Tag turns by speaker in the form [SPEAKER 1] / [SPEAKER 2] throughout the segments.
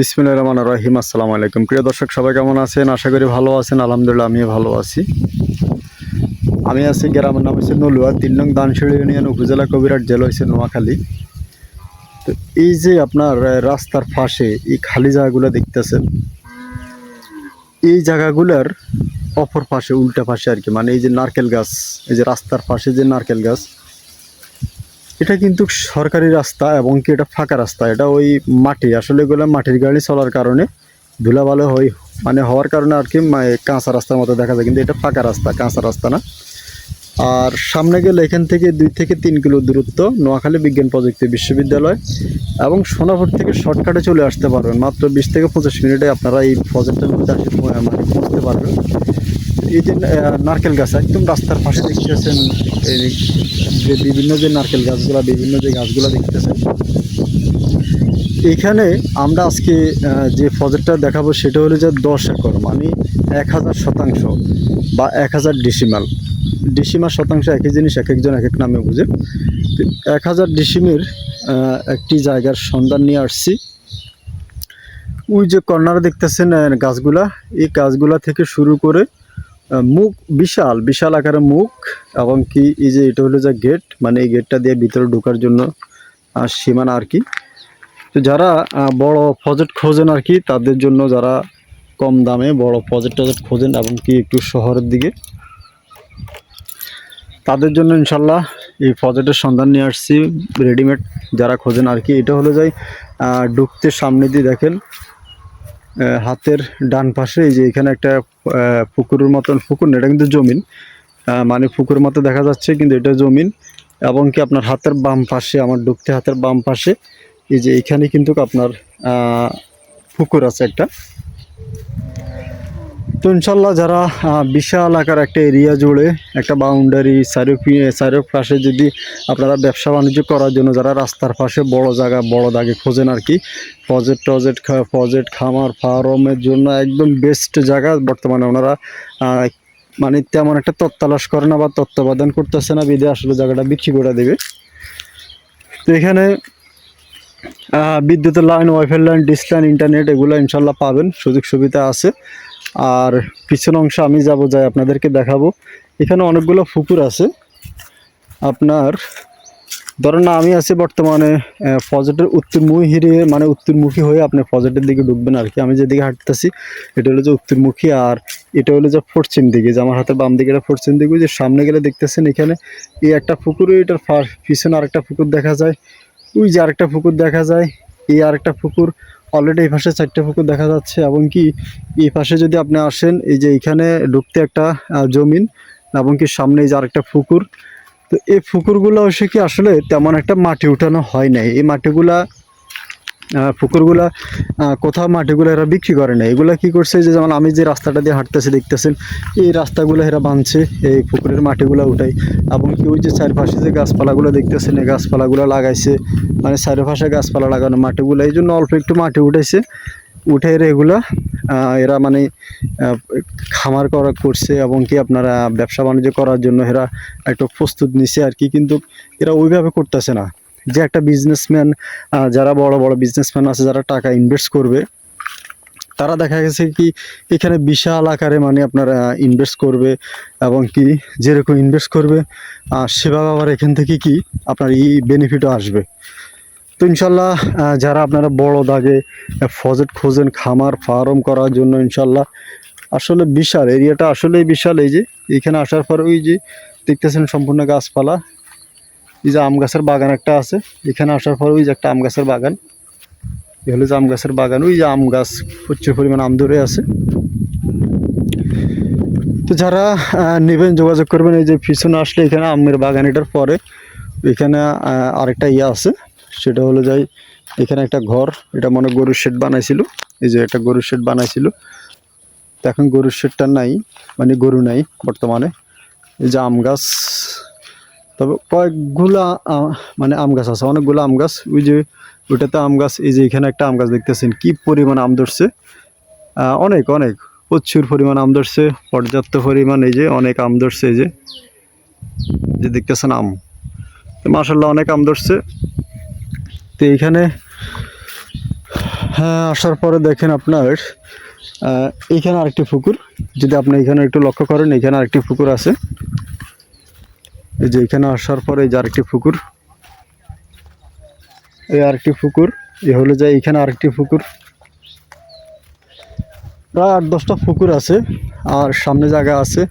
[SPEAKER 1] বিসমিল্লাহ রহমান রহিম, আসসালামু আলাইকুম। প্রিয় দর্শক, সবাই কেমন আছেন? আশা করি ভালো আছেন, আলহামদুলিল্লাহ আমিও ভালো আছি। আমি আছি গ্রামের নাম হচ্ছে নলুয়া, তিন নং দানশিড়ি ইউনিয়ন, উপজেলা কবিরাট জেলা হয়েছে নোয়াখালী। তো এই যে আপনার রাস্তার পাশে এই খালি জায়গাগুলো দেখতেছেন, এই জায়গাগুলোর অপর পাশে, উল্টা পাশে আর কি মানে এই যে নারকেল গাছ, এই যে রাস্তার পাশে যে নারকেল গাছ এটা কিন্তু সরকারি রাস্তা এবং কি এটা ফাঁকা রাস্তা, এটা ওই মাটি। আসলে এগুলো মাটির গাড়ি চলার কারণে ধুলাবালো হয় মানে হওয়ার কারণে আর কি কাঁচা রাস্তার মতো দেখা যায়, কিন্তু এটা ফাঁকা রাস্তা, কাঁচা রাস্তা না। আর সামনে গেলে এখান থেকে দুই থেকে তিন কিলো দূরত্ব, নোয়াখালী বিজ্ঞান প্রযুক্তি বিশ্ববিদ্যালয় এবং সোনাপুর থেকে শর্টকাটে চলে আসতে পারবেন। মাত্র বিশ থেকে পঁচিশ মিনিটে আপনারা এই প্রজেক্টের মধ্যে আসে প- মানে পৌঁছতে পারবেন। এই যে নারকেল গাছ, একদম রাস্তার পাশে দেখতেছেন, এই যে বিভিন্ন যে নারকেল গাছগুলা, বিভিন্ন যে গাছগুলা দেখতেছেন। এখানে আমরা আজকে যে প্রজেক্টটা দেখাবো সেটা হলো যে দশ একর মানে এক হাজার শতাংশ বা এক হাজার ডিসিমাল ডিসিমাল শতাংশ একই জিনিস, এক একজন এক এক নামে বুঝে। এক হাজার ডিসিমের একটি জায়গার সন্ধান নিয়ে আসছি। ওই যে কর্নারে দেখতেছেন গাছগুলা। এই গাছগুলা থেকে শুরু করে মুখ বিশাল বিশাল আকারের মুখ, এবং কি এই যে এটা হলো যে গেট মানে এই গেটটা দিয়ে ভিতরে ঢোকার জন্য সীমানা আর কি। তো যারা বড় প্রজেক্ট খোঁজেন আর কি, তাদের জন্য যারা কম দামে বড় প্রজেক্ট টজেক্ট খোঁজেন, এবং কি একটু শহরের দিকে, তাদের জন্য ইনশাল্লাহ এই প্রজেক্টের সন্ধান নিয়ে আসছি রেডিমেড যারা খোঁজেন আর কি। এটা হলো যাই ঢুকতে সামনে দিয়ে দেখেন হাতের ডান পাশে, এই যে এখানে একটা পুকুরের মতন পুকুর এটা কিন্তু জমিন। মানে পুকুরের মতো দেখা যাচ্ছে, কিন্তু এটা জমিন। এবং কি আপনার হাতের বাম পাশে, আমার ডুবতে হাতের বাম পাশে, এই যে এখানে কিন্তু আপনার পুকুর আছে একটা। তো ইনশাল্লাহ যারা বিশাল আকার একটা এরিয়া জুড়ে একটা বাউন্ডারি চারো চারো পাশে যদি আপনারা ব্যবসা বাণিজ্য করার জন্য যারা রাস্তার পাশে বড় জায়গা, বড় দাগে খোঁজেন আর কি প্রজেক্ট টজেক্ট প্রজেক্ট খামার ফার্মের জন্য একদম বেস্ট জায়গা বর্তমানে ওনারা মানে তেমন একটা তত্ত্বালাশ করে না বা তত্ত্বাবধান করতেছে না বিদে আসলে জায়গাটা বিক্রি করে দেবে। তো এখানে বিদ্যুতের line wifi line dish line internet এগুলো ইনশাল্লাহ পাবেন সুযোগ সুবিধা আছে। আর পিছন অংশ আমি যাব, যাই আপনাদেরকে দেখাবো। এখানে অনেকগুলো পুকুর আছে। আপনার, ধরেন না, আমি আছি বর্তমানে ফজেটের উত্তরমুখী হিরিয়ে মানে উত্তরমুখী হয়ে আপনি ফজেটের দিকে ঢুকবেন আর কি। আমি যেদিকে হাঁটতেছি, এটা হলো যে উত্তরমুখী আর এটা হলো যে পশ্চিম দিকে। যে আমার হাতের বাম দিকে এটা পশ্চিম দিকে যে সামনে গেলে দেখতেছেন এখানে, এই একটা পুকুর, এটার পিছনে আরেকটা পুকুর দেখা যায়। ওই যে আরেকটা পুকুর দেখা যায়, এই আরেকটা পুকুর অলরেডি এই পাশে চারটে পুকুর দেখা যাচ্ছে, এবং কি এই পাশে যদি আপনি আসেন, এই যে এখানে ঢুকতে একটা জমিন, এবং কি সামনে যে আরেকটা পুকুর। তো এই পুকুরগুলো হচ্ছে কি আসলে তেমন একটা মাটি উঠানো হয় নাই। এই মাটিগুলা পুকুরগুলা কোথাও মাটিগুলো এরা বিক্রি করে না। এগুলা কি করছে যে, যেমন আমি যে রাস্তাটা দিয়ে হাঁটতেছি, দেখতেছেন, এই রাস্তাগুলো এরা বাঁধছে এই পুকুরের মাটিগুলো উঠাই এবং কি ওই যে চারপাশে যে গাছপালাগুলো দেখতেছেন, এই গাছপালাগুলো লাগাইছে। মানে চারপাশে গাছপালা লাগানো মাটিগুলো, এই জন্য অল্প একটু মাটি উঠেছে। উঠে এগুলা এরা মানে খামার করা করছে এবং কি আপনারা ব্যবসা বাণিজ্য করার জন্য এরা একটু প্রস্তুত নিছে আর কি। কিন্তু এরা ওইভাবে করতেছে না। যে একটা বিজনেসম্যান যারা বড় বড় বিজনেসম্যান আছে, যারা টাকা ইনভেস্ট করবে, তারা দেখা গেছে কি, এখানে বিশাল আকারে মানে আপনারা ইনভেস্ট করবে এবং কি যেরকম ইনভেস্ট করবে সেভাবে আবার এখান থেকে কি আপনার এই বেনিফিটও আসবে। তো ইনশাল্লাহ যারা আপনারা বড় দাগে ফজেট খোঁজেন, খামার ফার্ম করার জন্য ইনশাল্লাহ, আসলে বিশাল এরিয়াটা আসলেই বিশাল। এই যে, এখানে আসার পর ওই যে, দেখতেছেন সম্পূর্ণ গাছপালা। এই যে আম গাছের বাগান একটা আছে, এখানে আসার পর ওই যে একটা আম গাছের বাগান। এ হলো যে আম গাছের বাগান, ওই যে আম গাছ প্রচুর পরিমাণ আম ধরে আছে। তো যারা নেবেন, যোগাযোগ করবেন, এই যে পিছনে আসলে এখানে আমের বাগান এটার পরে এখানে আরেকটা ইয়ে আছে, সেটা হলো যাই এখানে একটা ঘর, এটা মনে গরুর শেড বানাইছিল। এই যে একটা গরুর শেড বানাইছিল। তো এখন গরুর শেডটা নাই মানে গরু নাই বর্তমানে। এই যে আম গাছ তবে কয়েকগুলা মানে আম গাছ আছে, অনেকগুলো আম গাছ। ওই যে ওইটাতে আম গাছ, এই যে এখানে একটা আম গাছ দেখতেছেন, কি পরিমাণ আম ধরছে? অনেক অনেক। প্রচুর পরিমাণ আম ধরছে, পর্যাপ্ত পরিমাণ এই যে অনেক আম ধরছে এই যে। যে দেখতেছেন আম। তো মাসাল্লাহ অনেক আম ধরছে। তো এইখানে হ্যাঁ আসার পরে দেখেন আপনার এইখানে আরেকটি পুকুর। যদি আপনি এখানে একটু লক্ষ্য করেন, এখানে আরেকটি পুকুর আছে। এই যে এখানে আসার পরে এই যে আরেকটি পুকুর। এই আরেকটি পুকুর এ হলো যে এখানে আরেকটি পুকুর। প্রায় আট দশটা পুকুর আছে, আর সামনে জায়গা আছে।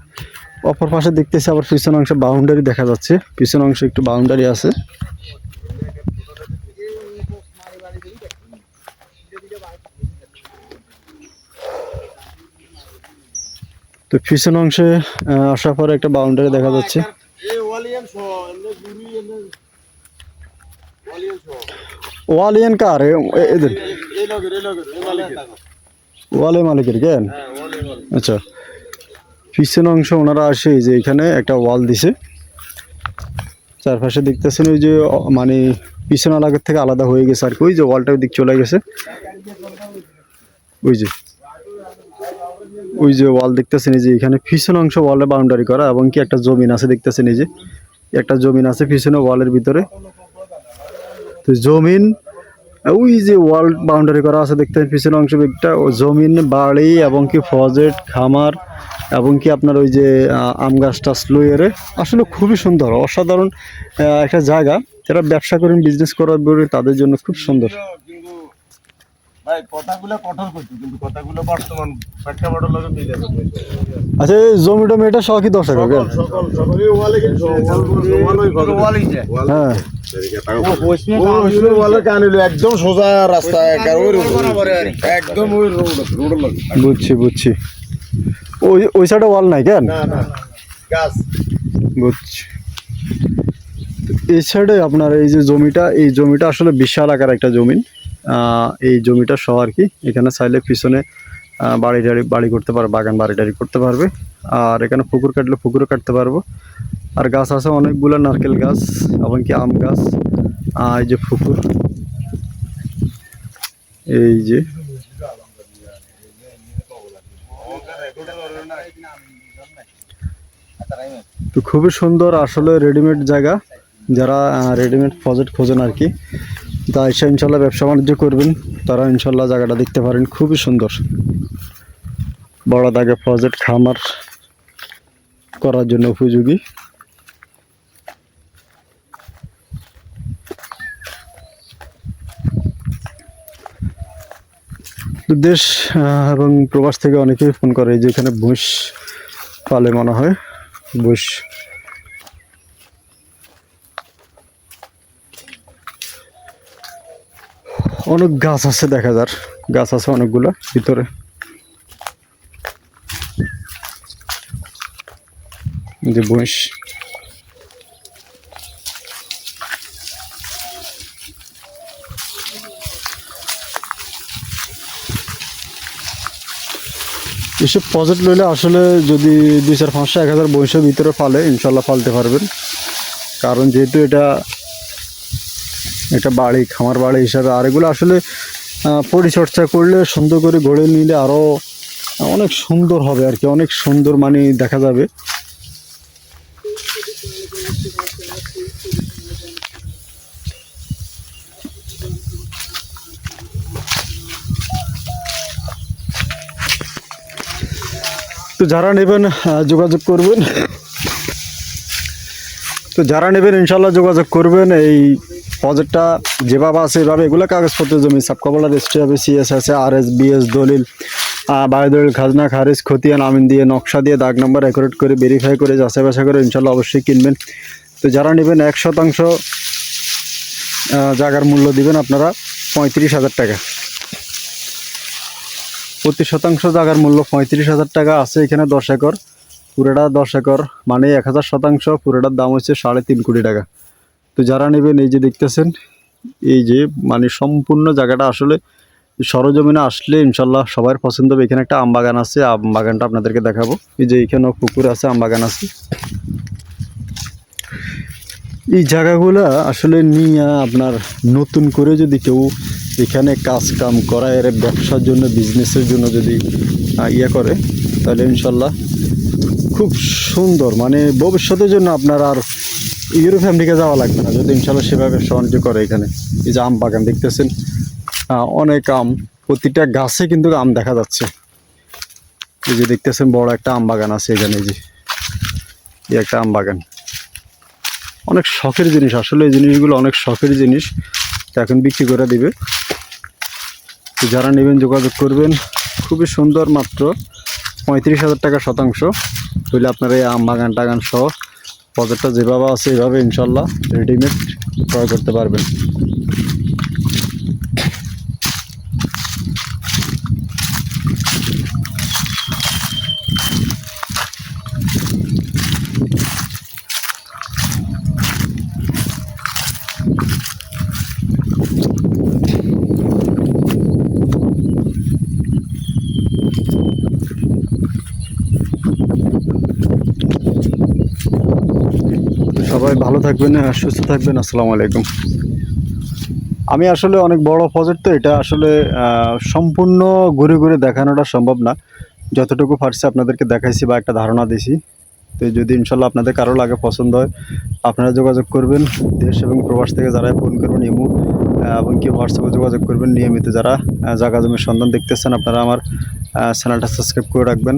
[SPEAKER 1] অপর পাশে দেখতেছি আবার পিছন অংশে বাউন্ডারি দেখা যাচ্ছে। পিছন অংশে একটু বাউন্ডারি আছে। তো পিছন অংশে আসার পরে একটা বাউন্ডারি দেখা যাচ্ছে। ওয়ালিয়ান কার এদের। ওয়ালে মালিকের কেন? আচ্ছা। পিছন অংশ ওনারা আসে যে এখানে একটা ওয়াল দিছে। চারপাশে দেখতেছেন ওই যে মানে পিছন এলাকার থেকে আলাদা হয়ে গেছে আর কি। ওই যে ওয়ালটা দিক চলে গেছে। ওই যে। ওই যে ওয়াল দেখতেছেন এই যে এখানে। পিছন অংশ ওয়ালে বাউন্ডারি করা এবং কি একটা জমিন আছে দেখতেছেন এই যে। একটা জমিন আছে পিছনে ওয়ালের ভিতরে। তো জমিন, ওই যে ওয়াল বাউন্ডারি করা আছে, দেখতে পিছনের অংশ একটা ও জমিন, বাড়ি এবং কি ফজেট, খামার এবং কি আপনার ওই যে আম গাছ টাছ লইয়েরে। আসলে খুবই সুন্দর, অসাধারণ একটা জায়গা। যারা ব্যবসা করেন বিজনেস করার তাদের জন্য খুব সুন্দর।
[SPEAKER 2] ভাই কথাগুলো কঠোর করছি কিন্তু কথাগুলো বর্তমান প্রেক্ষাপটের লগে মিলে
[SPEAKER 1] আচ্ছা এই জমি টমি এটা সহ দশ টাকা কেন
[SPEAKER 2] সকল সকল ওয়ালে কিন্তু
[SPEAKER 1] হ্যাঁ।
[SPEAKER 2] একদম সোজা রাস্তা একবার ওই রোড। একদম রোড
[SPEAKER 1] বুঝছি বুঝছি। ওই ওই সাইডে ওয়াল নাই কেন?
[SPEAKER 2] না না গাছ।
[SPEAKER 1] বুঝছি। এই সাইডে আপনার এই যে জমিটা এই জমিটা আসলে বিশাল আকার একটা জমিন আহ, এই জমিটা সহ আর কি। এখানে চাইলে পিছনে বাড়ি টাড়ি বাড়ি করতে পারবে বাগান বাড়ি টাড়ি করতে পারবে। আর এখানে পুকুর কাটলে পুকুরও কাটতে পারব। আর গাছ আছে অনেকগুলো, নারকেল গাছ, এমনকি আম গাছ। এই যে পুকুর। এই যে। তো খুবই সুন্দর আসলে রেডিমেড জায়গা। যারা রেডিমেড প্রজেক্ট খোঁজেন আর কি। তা এসে ইনশাল্লাহ ব্যবসা বাণিজ্য করবেন। তারা ইনশাল্লাহ জায়গাটা দেখতে পারেন, খুবই সুন্দর। বড় দাগে প্রজেক্ট খামার করার জন্য উপযোগী। দেশ এবং প্রবাস থেকে অনেকেই ফোন করে যে এখানে ভুষ পালে মনে হয়। বুশ অনেক গাছ আছে, দেখা যার গাছ আছে অনেকগুলো ভিতরে। যে এসব প্রজেক্ট লইলে আসলে যদি দুই চার পাঁচশো এক হাজার বয়সের ভিতরে ফালে, ইনশাল্লাহ ফালতে পারবেন। কারণ যেহেতু এটা এটা বাড়ি, খামার বাড়ি হিসাবে। আর এগুলো আসলে পরিচর্যা করলে, সুন্দর করে গড়ে নিলে আরও অনেক সুন্দর হবে আর কি, অনেক সুন্দর মানে দেখা যাবে। তো যারা নেবেন যোগাযোগ করবেন। তো যারা নেবেন ইনশাল্লাহ যোগাযোগ করবেন। এই প্রজেক্টটা যেভাবে আছে, এভাবে এগুলো কাগজপত্র জমি সাবকবলা রেজিস্ট্রি হবে সিএস আছে আর এস বিএস দলিল বায়ু দলিল খাজনা, খারিজ, খতিয়ান, আমিন দিয়ে, নকশা দিয়ে, দাগ নাম্বার রেকর্ড করে ভেরিফাই করে, যাচাই বাছাই করে ইনশাল্লাহ অবশ্যই কিনবেন। তো যারা নেবেন এক শতাংশ জায়গার মূল্য দিবেন আপনারা পঁয়ত্রিশ হাজার টাকা। প্রতি শতাংশ জায়গার মূল্য পঁয়ত্রিশ হাজার টাকা আছে এখানে দশ একর। পুরোটা দশ একর মানে এক হাজার শতাংশ, পুরোটার দাম হচ্ছে সাড়ে তিন কোটি টাকা। তো যারা নেবেন এই যে দেখতেছেন, এই যে মানে সম্পূর্ণ জায়গাটা আসলে সরজমিনে আসলে ইনশাল্লাহ সবার পছন্দ হবে। এখানে একটা আম বাগান আছে আম বাগানটা আপনাদেরকে দেখাবো। এই যে এখানেও পুকুর আছে আম বাগান আছে। এই জায়গাগুলো আসলে নিয়ে আপনার নতুন করে যদি কেউ এখানে কাজ কাম করা এর ব্যবসার জন্য বিজনেসের জন্য যদি ইয়ে করে, তাহলে ইনশাল্লাহ খুব সুন্দর। মানে ভবিষ্যতের জন্য আপনার আর ইউরোপ আমেরিকা যাওয়া লাগবে না, যদি ইনশাল্লাহ সেভাবে ব্যবসা করে এখানে। এই যে আম বাগান দেখতেছেন অনেক আম, প্রতিটা গাছে কিন্তু আম দেখা যাচ্ছে। এই যে দেখতেছেন, বড় একটা আম বাগান আছে এখানে যে, এই একটা আম বাগান। অনেক শখের জিনিস, আসলে এই জিনিসগুলো অনেক শখের জিনিস। এখন বিক্রি করে দিবে। যারা নেবেন, যোগাযোগ করবেন, খুবই সুন্দর মাত্র পঁয়ত্রিশ হাজার টাকা শতাংশ। হইলে আপনারা এই আম বাগান, টাগান সহ বাজারটা যেভাবে আছে এভাবে ইনশাল্লাহ রেডিমেড ক্রয় করতে পারবেন সবাই ভালো থাকবেন আর সুস্থ থাকবেন আসসালামু আলাইকুম। আমি আসলে অনেক বড় প্রজেক্ট তো এটা আসলে সম্পূর্ণ ঘুরে ঘুরে দেখানোটা সম্ভব না। যতটুকু পারছি আপনাদেরকে দেখাইছি বা একটা ধারণা দিছি। তো যদি ইনশাল্লাহ আপনাদের কারও লাগে পছন্দ হয় আপনারা যোগাযোগ করবেন। দেশ এবং প্রবাস থেকে যারা ফোন করবেন ইমু এবং কি হোয়াটসঅ্যাপে যোগাযোগ করবেন নিয়মিত যারা আহ, জায়গা জমির সন্ধান দেখতেছেন আপনারা আমার চ্যানেলটা সাবস্ক্রাইব করে রাখবেন।